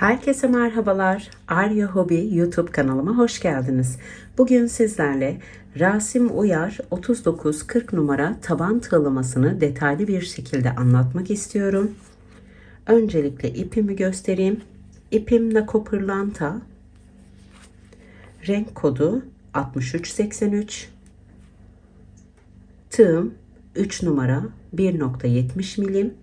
Herkese merhabalar. Arya Hobi YouTube kanalıma hoş geldiniz. Bugün sizlerle Rasim Uyar 3940 numara taban tığlamasını detaylı bir şekilde anlatmak istiyorum. Öncelikle ipimi göstereyim. İpim Nako Pırlanta. Renk kodu 6383. Tığım 3 numara 1.70 milim.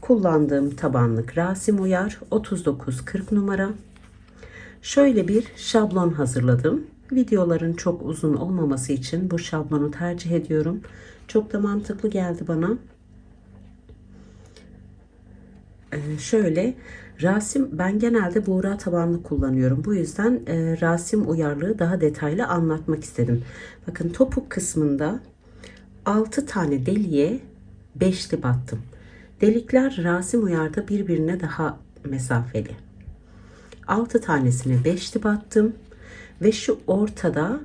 Kullandığım tabanlık Rasim Uyar 3940 numara. Şöyle bir şablon hazırladım. Videoların çok uzun olmaması için bu şablonu tercih ediyorum. Çok da mantıklı geldi bana. Ee, şöyle Rasim ben genelde buğra tabanlı kullanıyorum. Bu yüzden e, Rasim uyarlığı daha detaylı anlatmak istedim. Bakın topuk kısmında 6 tane deliğe beşli battım. Delikler Rasim uyarda birbirine daha mesafeli. 6 tanesine beşli battım ve şu ortada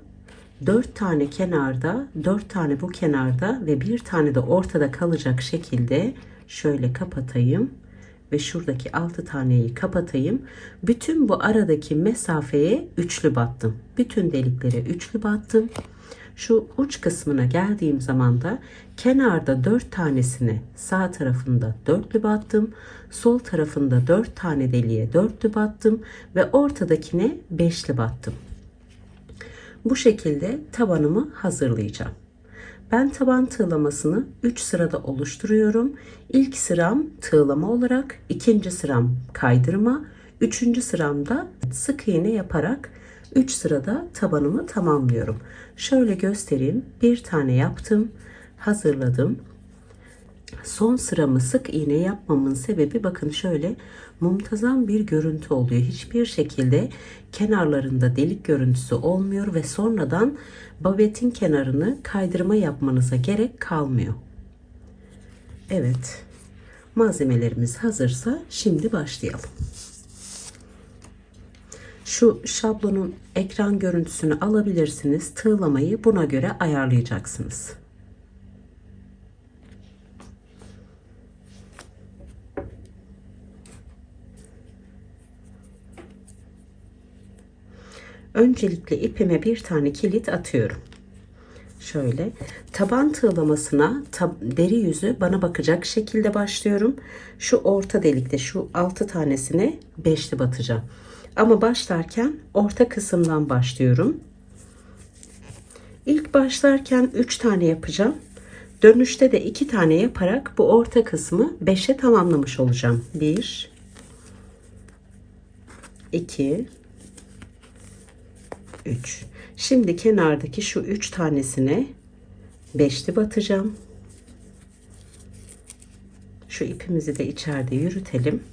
4 tane kenarda, 4 tane bu kenarda ve bir tane de ortada kalacak şekilde şöyle kapatayım ve şuradaki 6 taneyi kapatayım. Bütün bu aradaki mesafeye üçlü battım. Bütün deliklere üçlü battım. Şu uç kısmına geldiğim zaman da kenarda 4 tanesine sağ tarafında dörtlü battım. Sol tarafında 4 tane deliğe dörtlü battım ve ortadakine beşli battım. Bu şekilde tabanımı hazırlayacağım. Ben taban tığlamasını 3 sırada oluşturuyorum. İlk sıram tığlama olarak, ikinci sıram kaydırma, üçüncü sıramda sık iğne yaparak 3 sırada tabanımı tamamlıyorum. Şöyle göstereyim. Bir tane yaptım, hazırladım. Son sıramı sık iğne yapmamın sebebi bakın şöyle mumtazam bir görüntü oluyor. Hiçbir şekilde kenarlarında delik görüntüsü olmuyor ve sonradan babetin kenarını kaydırma yapmanıza gerek kalmıyor. Evet. Malzemelerimiz hazırsa şimdi başlayalım. Şu şablonun ekran görüntüsünü alabilirsiniz. Tığlamayı buna göre ayarlayacaksınız. Öncelikle ipime bir tane kilit atıyorum. Şöyle taban tığlamasına tab deri yüzü bana bakacak şekilde başlıyorum. Şu orta delikte şu altı tanesine beşli batacağım. Ama başlarken orta kısımdan başlıyorum. İlk başlarken 3 tane yapacağım. Dönüşte de 2 tane yaparak bu orta kısmı 5'e tamamlamış olacağım. 1 2 3 Şimdi kenardaki şu 3 tanesine beşli batacağım. Şu ipimizi de içeride yürütelim.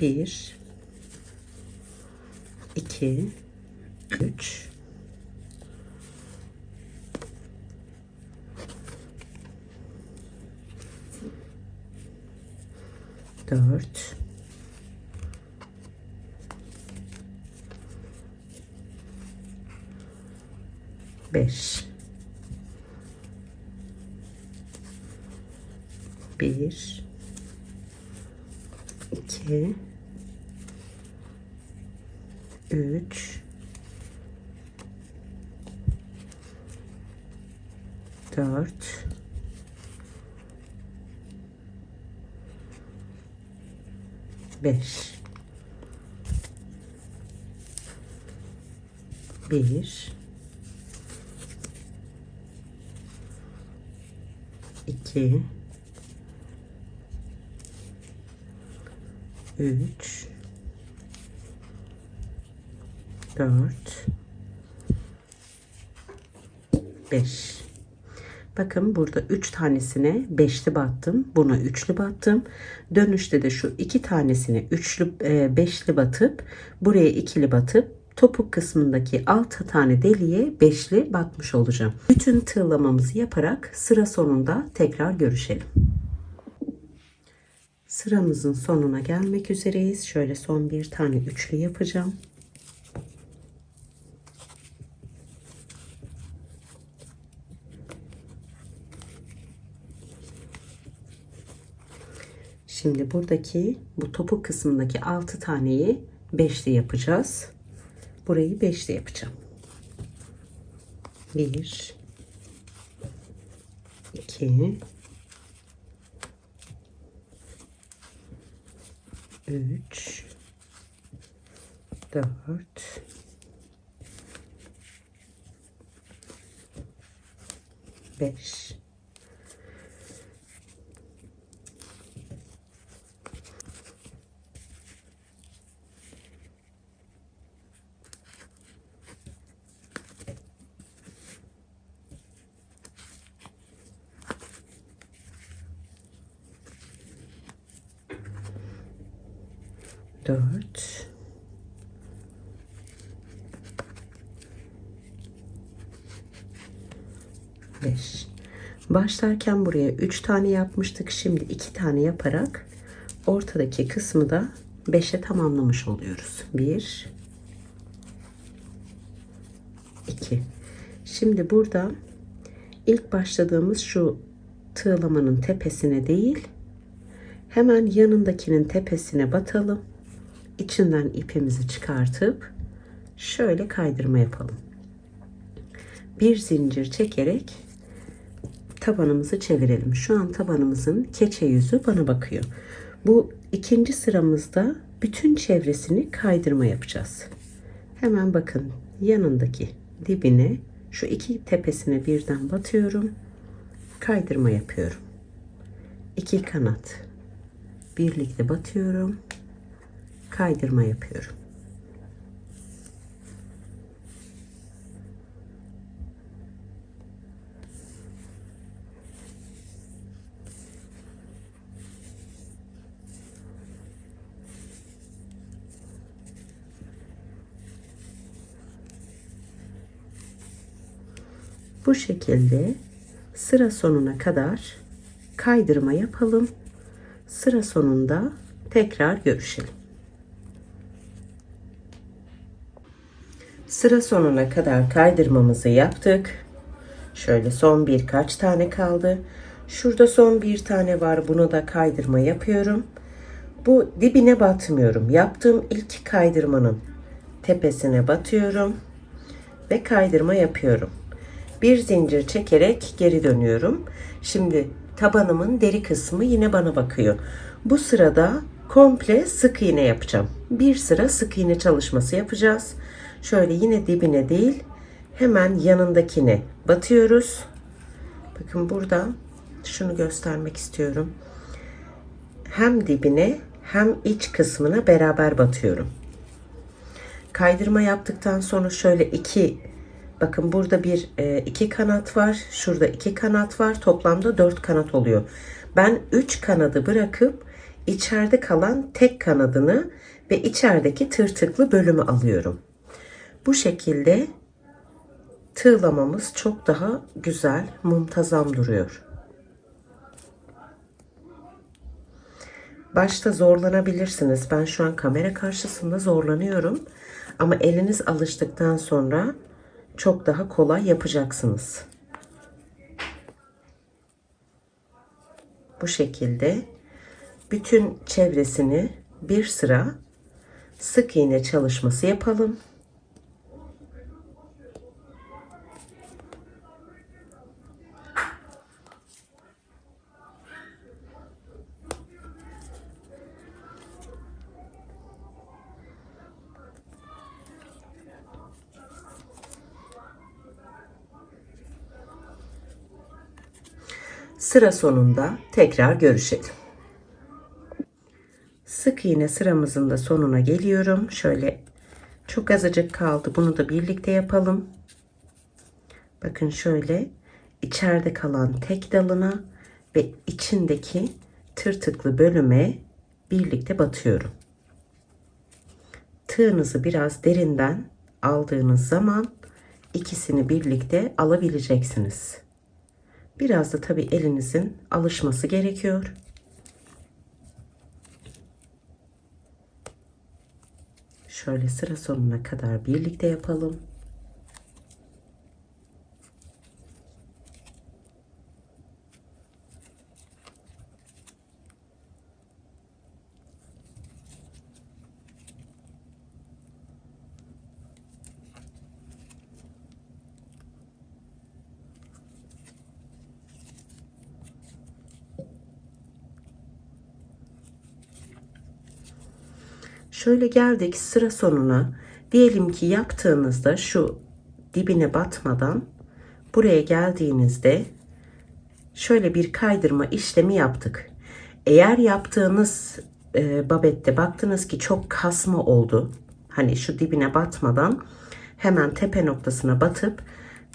1 2 3 4 5 1 2 3 4 5 1 2 3 4 5 Bakın burada 3 tanesine beşli battım. Buna üçlü battım. Dönüşte de şu iki tanesine üçlü e, beşli batıp buraya ikili batıp topuk kısmındaki 6 tane deliğe beşli batmış olacağım. Bütün tığlamamızı yaparak sıra sonunda tekrar görüşelim. Sıramızın sonuna gelmek üzereyiz. Şöyle son bir tane üçlü yapacağım. Şimdi buradaki bu topuk kısmındaki 6 taneyi 5'li yapacağız. Burayı 5'li yapacağım. 1 2 3 4 5 dört. Beş. Başlarken buraya üç tane yapmıştık şimdi iki tane yaparak ortadaki kısmı da beşe tamamlamış oluyoruz. Bir iki. Şimdi burada ilk başladığımız şu tığlamanın tepesine değil hemen yanındakinin tepesine batalım içinden ipimizi çıkartıp şöyle kaydırma yapalım. Bir zincir çekerek tabanımızı çevirelim. Şu an tabanımızın keçe yüzü bana bakıyor. Bu ikinci sıramızda bütün çevresini kaydırma yapacağız. Hemen bakın yanındaki dibine şu iki tepesine birden batıyorum. Kaydırma yapıyorum. İki kanat birlikte batıyorum kaydırma yapıyorum. Bu şekilde sıra sonuna kadar kaydırma yapalım. Sıra sonunda tekrar görüşelim. Sıra sonuna kadar kaydırmamızı yaptık. Şöyle son birkaç tane kaldı. Şurada son bir tane var. Bunu da kaydırma yapıyorum. Bu dibine batmıyorum. Yaptığım ilk kaydırmanın tepesine batıyorum ve kaydırma yapıyorum. Bir zincir çekerek geri dönüyorum. Şimdi tabanımın deri kısmı yine bana bakıyor. Bu sırada komple sık iğne yapacağım. Bir sıra sık iğne çalışması yapacağız. Şöyle yine dibine değil hemen yanındakine batıyoruz. Bakın burada şunu göstermek istiyorum. Hem dibine hem iç kısmına beraber batıyorum. Kaydırma yaptıktan sonra şöyle iki bakın burada bir e, iki kanat var. Şurada iki kanat var. Toplamda dört kanat oluyor. Ben üç kanadı bırakıp içeride kalan tek kanadını ve içerideki tırtıklı bölümü alıyorum. Bu şekilde tığlamamız çok daha güzel, muntazam duruyor. Başta zorlanabilirsiniz. Ben şu an kamera karşısında zorlanıyorum. Ama eliniz alıştıktan sonra çok daha kolay yapacaksınız. Bu şekilde bütün çevresini bir sıra sık iğne çalışması yapalım. Sıra sonunda tekrar görüşelim. Sık iğne sıramızın da sonuna geliyorum. Şöyle çok azıcık kaldı. Bunu da birlikte yapalım. Bakın şöyle içeride kalan tek dalına ve içindeki tırtıklı bölüme birlikte batıyorum. Tığınızı biraz derinden aldığınız zaman ikisini birlikte alabileceksiniz. Biraz da tabii elinizin alışması gerekiyor. Şöyle sıra sonuna kadar birlikte yapalım. Şöyle geldik sıra sonuna. Diyelim ki yaptığınızda şu dibine batmadan buraya geldiğinizde şöyle bir kaydırma işlemi yaptık. Eğer yaptığınız e, babette baktınız ki çok kasma oldu. Hani şu dibine batmadan hemen tepe noktasına batıp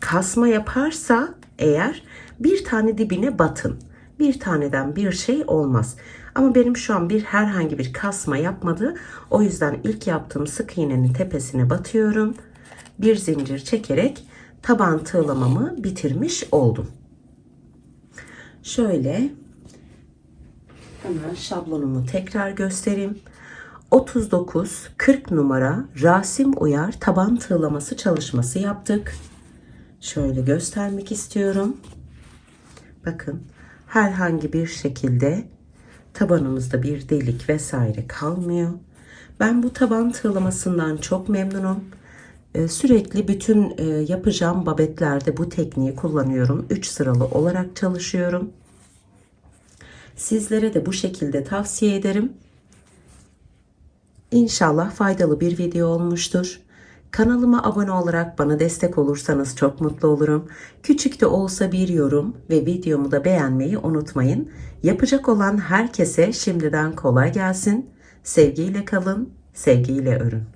kasma yaparsa eğer bir tane dibine batın. Bir taneden bir şey olmaz. Ama benim şu an bir herhangi bir kasma yapmadı. O yüzden ilk yaptığım sık iğnenin tepesine batıyorum. Bir zincir çekerek taban tığlamamı bitirmiş oldum. Şöyle hemen şablonumu tekrar göstereyim. 39 40 numara Rasim Uyar taban tığlaması çalışması yaptık. Şöyle göstermek istiyorum. Bakın herhangi bir şekilde tabanımızda bir delik vesaire kalmıyor. Ben bu taban tığlamasından çok memnunum. Ee, Sürekli bütün e, yapacağım babetlerde bu tekniği kullanıyorum. 3 sıralı olarak çalışıyorum. Sizlere de bu şekilde tavsiye ederim. İnşallah faydalı bir video olmuştur. Kanalıma abone olarak bana destek olursanız çok mutlu olurum. Küçük de olsa bir yorum ve videomu da beğenmeyi unutmayın. Yapacak olan herkese şimdiden kolay gelsin. Sevgiyle kalın, sevgiyle örün.